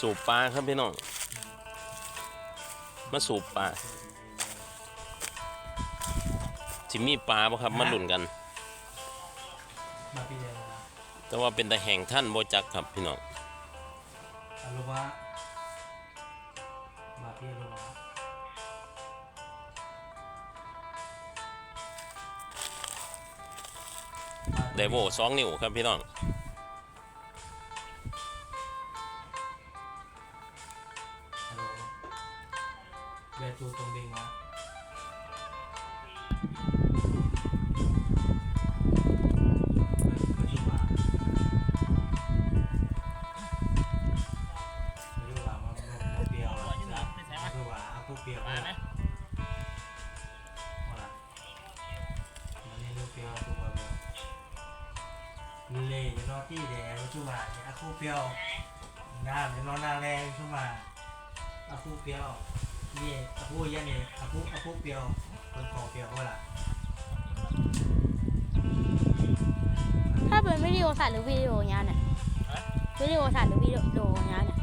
สูบปลาครับพี่น้อง มาสูบปลาสิมีปลาบ่ครับ มาหลุนกันมาปีเดียวแต่ว่าเป็นแต่แห่งท่านโบจักครับพี่น้องอารวะมาพี่อารวะไดโวสองนิ้วครับพี่น้อง เบจูตรงบิงวะมาชูว่ามาดูว่ามันมันเปรี้ยวอะมาดูว่าอากูเปรี้ยวอะมาละมันนี่ดูเปียวตัวเปียวเล่ยนอที่แดงมาชูว่าเนี่ยอากูเปียวน้ำเนี่ยนอนหน้าแรงชูว่าอาคูเปียว นี่อาคูยันนี่อาคูอาคูเปียวคนคอเปียวเวลาถ้าเป็นวิดีโอสั่นหรือวิดีโอยาวเนี่ยวิดีโอสั่นหรือวิดีโอยาวเนี่ย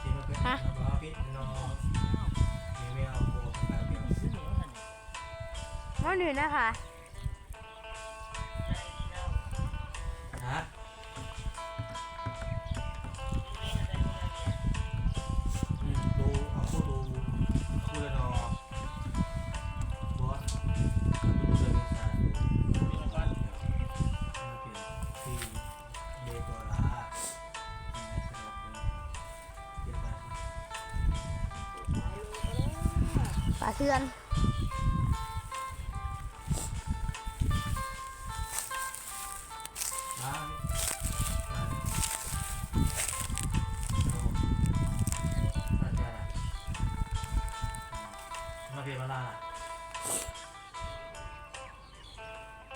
ที่มันเป็นฮะน้องพิษน้องมีไม่เอาโคแบบเปียวน้องหนึ่งนะคะ ปลาเทือน มาเพียมาลา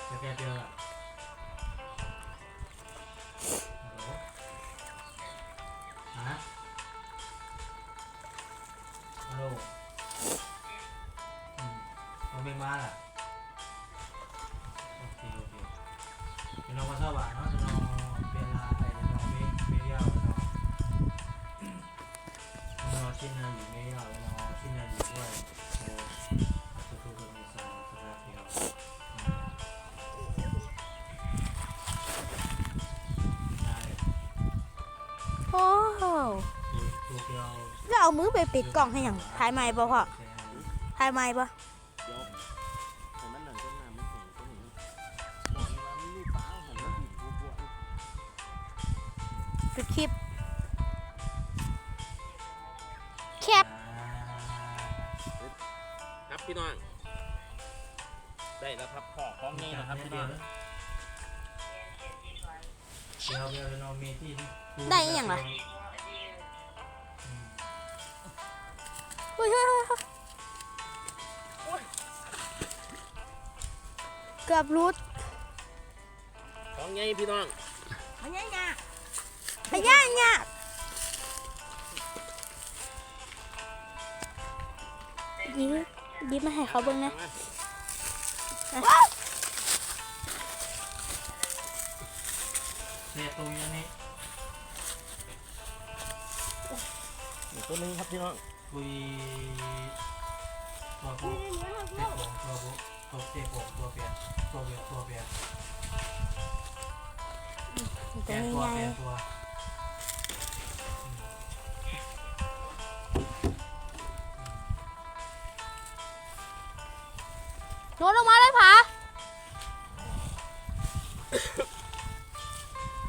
จะแกเปียวอ่ เป็นน้องชิ้นนาอยู่เมเดียวเป็นน้องชิ้นนาอยู่ด้วยโอ้อาจจะคือเป็นสาวสาวเดียวใช่โอ้โหตัวเดียวก็เอามือไปปิดกล่องให้อย่างถ่ายไม้ป่ะพ่อถ่ายไม้ป่ พี่น้อง ได้แล้วครับพ่อของนี่นะครับพี่น้องเดียวเดียวเป็นน้องเมที่ได้อีหยังล่ะเฮ้ยเฮ้ยเฮ้ยเฮ้ยเกือบรุดของไงพี่น้องพะย่าพะย่าเนี่ยยิ้ม ยิ้มมาให้เขาเบิ่งนะเสียตรงนี้อีกตัวหนึงครับพี่น้องคุยตัวผู้เจ็บของตัวผู้ตัวเจ็บของตัวเปลี่ยนตัวเปลี่ยนตัวเปลี่ยนเปตัลี่วยนตัวใหญ่เปลี่ยนตัว โดนลงมาเลยผา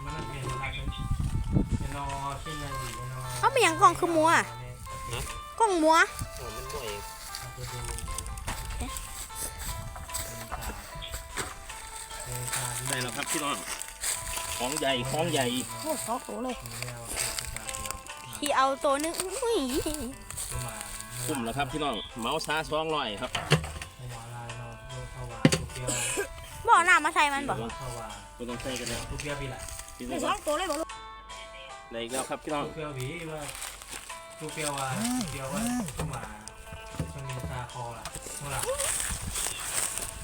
มันเปลี่ยนอะไรกันเป็นนอเช่นนั้นอยู่เป็นนอเขาไม่ยังกล่องคือมัว กล่องมัวโอ้มันบ่อยจะดูเป็นตาเป็นตาได้แล้วครับพี่น้องของใหญ่ของใหญ่โอ้สองตัวเลยแนวเป็นตาเดียวที่เอาตัวนึงอุ้ยตัวหมาคุ้มแล้วครับพี่น้องเมาส์ซาสองร้อยครับ บอกหน้ามาใส่มันบอกตัวขวาไม่ต้องใส่กันแล้วตัวเปรี้ยวพี่แหละพี่ไม่น้สอองงตัวเลยบอกได้อีกแล้วครับพี่น้องตัวเปรี้ยวผีว่าตัวเปรี้ยวว่าเปรี้ยวว่าตัวหมาจะมีตาคอล่ะเท่าไหร่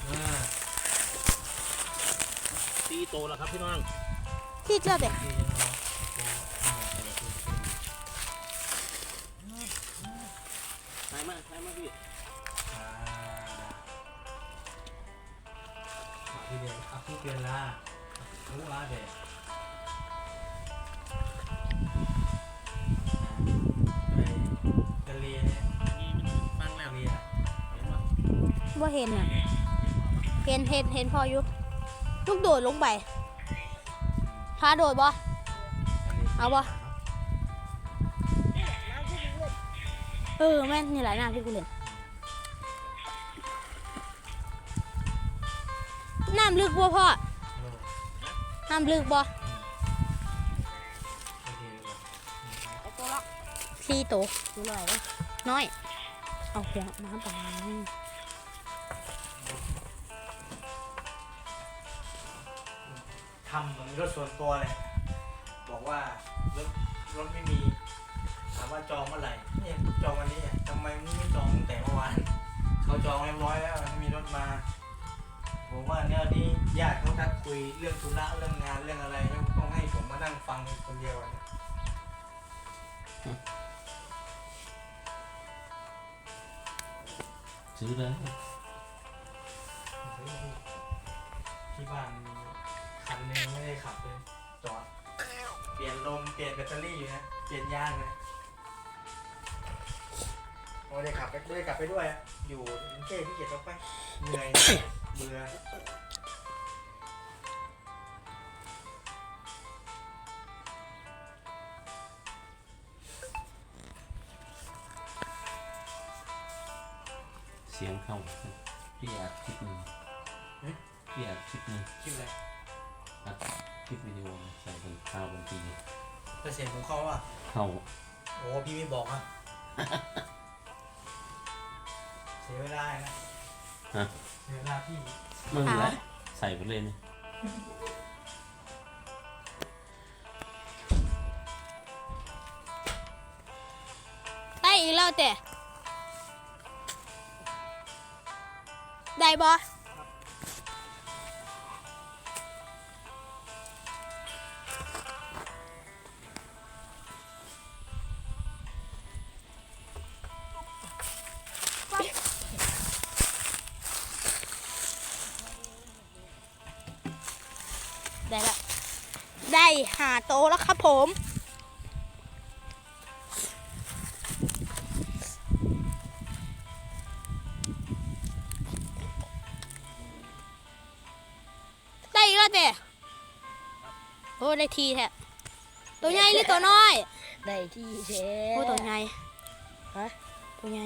เออตีโตแล้วครับพี่น้องที่เจอเด็ก ดียวอาคูเปียล่ารู้ละเด็กไปทะเลเนี่ยนี่มันฟังแล้วทะเลเห็นปะว่าเห็นอะเห็นเห็นเห็นพออยู่ลูกโดดลงไปพาโดดบ่เอาวะเออแม่นี่หลายหน้ำที่กูเล่น น้ำลึกบ่พ่อเออน้ำลึกบ่โอเคเลยว่ะสี่โตดูหน่อยน้อย เอาเพียงน้ำไปทำเหมือนรถส่วนตัวเลย บอกว่ารถรถไม่มี ถามว่าจองเมื่อไหร่เนี่ยจองวันนี้ทำไมไม่จองตั้งแต่เมื่อวาน เขาจองเรียบร้อยแล้วมีร ญาติเขาทักคุยเรื่องธุระเรื่องงานเรื่องอะไรแล้วต้องให้ผมมานั่งฟังคนเดียวอะเนี่ยซื้อเลยที่บ้านมีคันหนึงไม่ได้ขับเลยจอด เปลี่ยนลมเปลี่ยนแบตเตอรี่อยู่นะเปลี่ยนยางเลยไม่ได้ขับไปไม่ได้กลับไปด้วยอะอยู่กรุงเทพที่เกียจออกไปเหนื่อย เบื่อ เสียงเข้าพี่อัดคลิปหนึ่งพี่อัดคลิปหนึ่งคิดเลยอัดคลิปวิดีโอใส่บนข้าวบนทีแต่เสียงของเขาอะเข้าโอ้พี่ไม่บอกอะเสียเวลานะฮะเสียเวลาพี่มึงแหละใส่ไปเลยนี่ได้อีกแล้วแต่ ได้บ่ได้ละได้หาโตแล้วครับผม ได้ทีแท้ตัวใหญ่หรือตัวน้อยได้ที่แท้โอ้ตัวใหญ่ฮะตัวใหญ่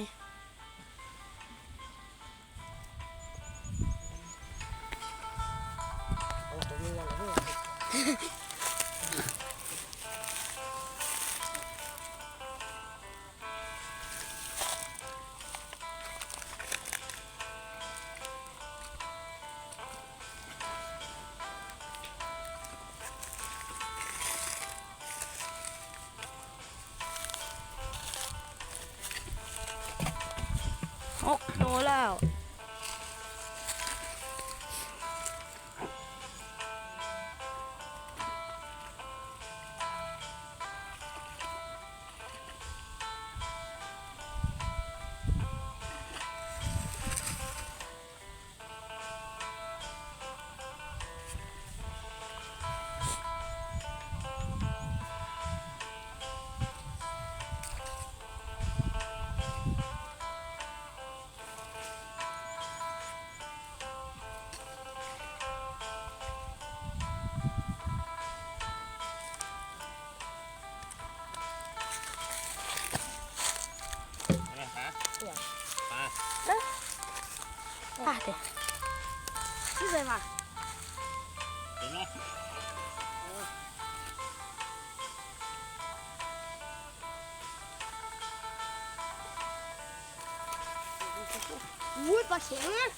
อุ้ยปลาเข็ง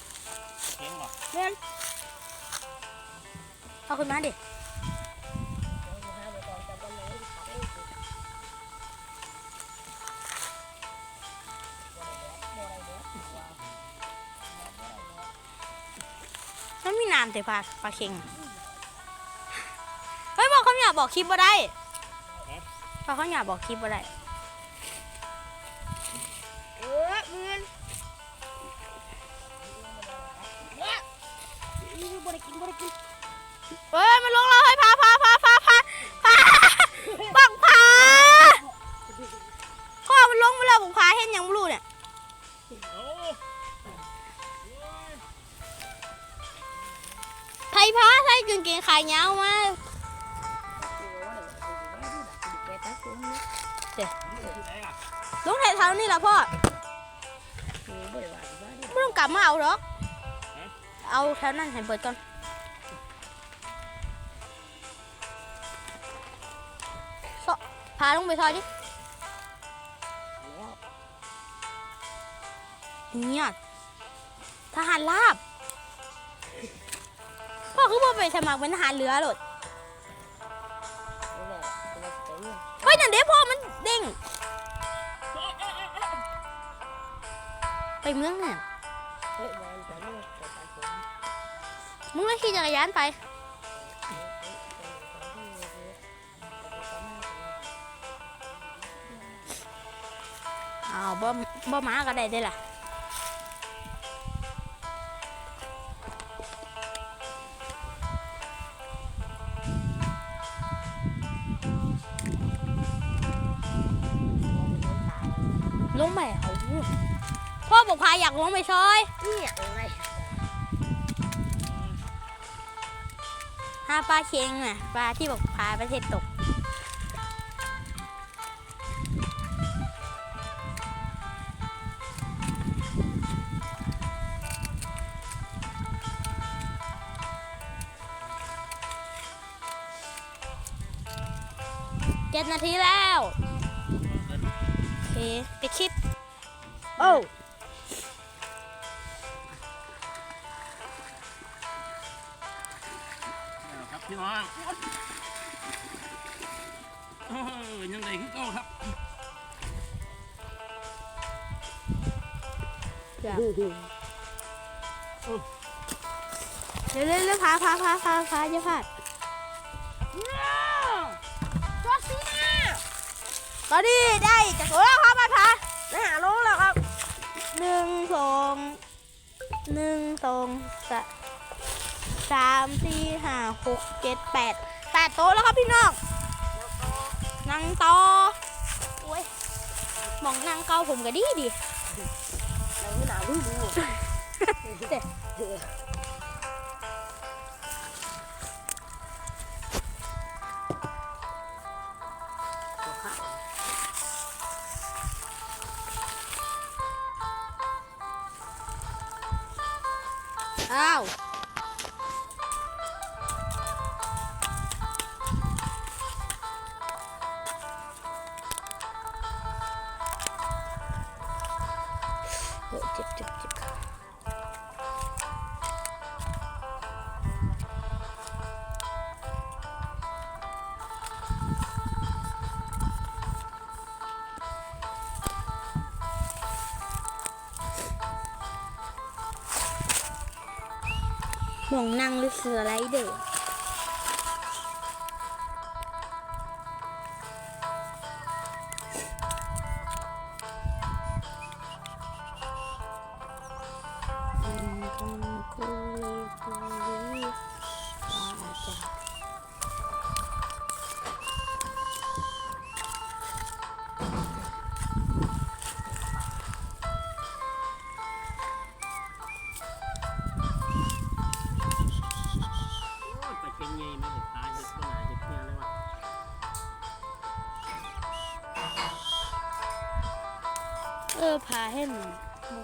เสียงบอกเล่นเอาขึ้นมาดิหาไปก่อนแต่วันไหนที่ขับไม่ถูกบ่ได้แดดบ่ได้แดดว่ามันมีน้ำแต่ปลาปลาเข็งเฮ้ยบอกเขาอยากบอกคลิปบ่ได้บอกเขาอยากบอกคลิปบ่ได้ เฮ้ยมันลงแล้วเฮ้ยพาพาพาพาพาพาบังพาพ่อมันลงไปแล้วบังพาเห็นยังไม่รู้เนี่ยไทยพาใส่กางเกงขายาวมาลงแถวๆนี่แหละพ่อได้ว่าสิว่าดิไม่ต้องกลับมาเอาหรอกเอาแถวนั้นให้เปิดก่อน ซอพาลงไปซอยดิเนี่ยทหารลาบพ่อคือพ่อไปสมัครเป็นทหารเรือหรอนั่นแหละตัวเต็งเฮ้ยนั่นเด้พ่อมันเด้งไปเมืองเนี่ยเฮ้ยวันแต่นี่แต่ตัดผมมึงเลยขี่จักรยานไป อ้าวบ่บ่มาก็ได้ได้ล่ะลงไปเอาพ่อบอกพาอยากลงไปซอยเนี่ยอะไรหาปลาเค็งน่ะปลาที่บอกพาประเทศตก เจ็ดนาทีแล้วโอเคไปคลิป โอ้เอาครับพี่น้องโอ้ยยังไงขึ้นเก้าครับเดี๋ยวเร็วเร็วเร็วพาพาพาพาพาอย่าพลาด ตอนนี้ได้จากโอ้แล้วครับมาพาไปหาลงแล้วครับหนึ่งสองหนึ่งสองสะสามสี่ห้าหกเจ็ดแปดแปดโต๊ะแล้วครับพี่น้องนั่งต่อโอ้ยมองนั่งเกาผมก็ดีดีเราไม่หนาดูดูอ้ เฮ้ยเจ็บเจ็บเจ็บมองนั่งหรือเสือไรเดอร์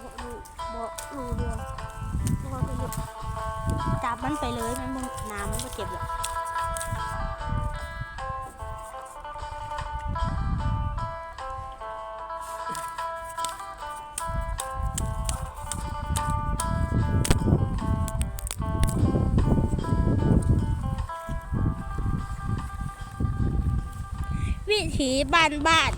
บอกรู้บอกรู้เรื่องบอกรู้เรื่องจับมันไปเลยมันบ่น้ำมันก็เจ็บหรอกวิถีบ้านบ้าน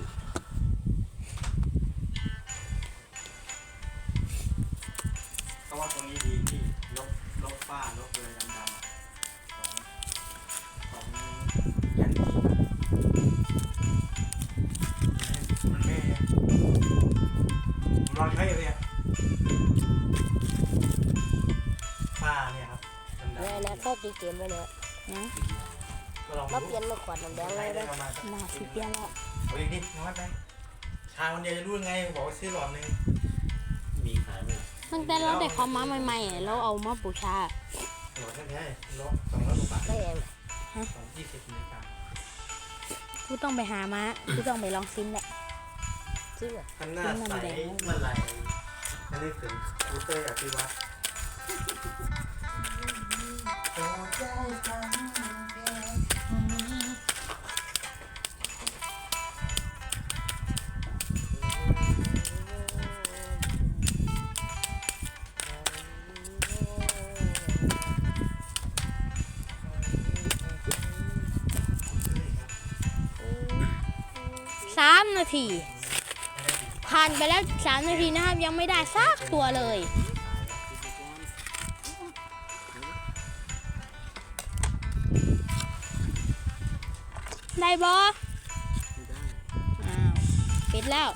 ว่าตรงนี้ดีที่ลบลบฝ้าลบเลยดำๆของของยันทีมันไม่ร้อนไช้เลยอะฝ้าเนี่ยครับดำๆ แม่นะข้อตีเกมไปเลยนะก็ลองาเปลี่ยนมาขวดน้ำแดงเลยนะมาสิเปลี่ยนแล้ว เอ้ยนี่น้อยไปชาวันเดียจะรู้ยังไง บอกว่าซื้อหลอดหนึ่ง ตั้งแต่เราได้ความมาใหม่ๆเราเอามาบูชาหลอดแท้ๆร้อยสองร้อยกว่าบาทได้เองสองยี่สิบมิลลิกรัมกูต้องไปหามากูต้องไปลองซิมแหละจริงอะข้างหน้าใสเมื่อไหร่นั่นนึกถึงคูเตอร์อภิวัตร 3 นาที ผ่านไปแล้ว 3 นาทีนะครับ ยังไม่ได้ซากตัวเลย ได้บอปิดแล้ว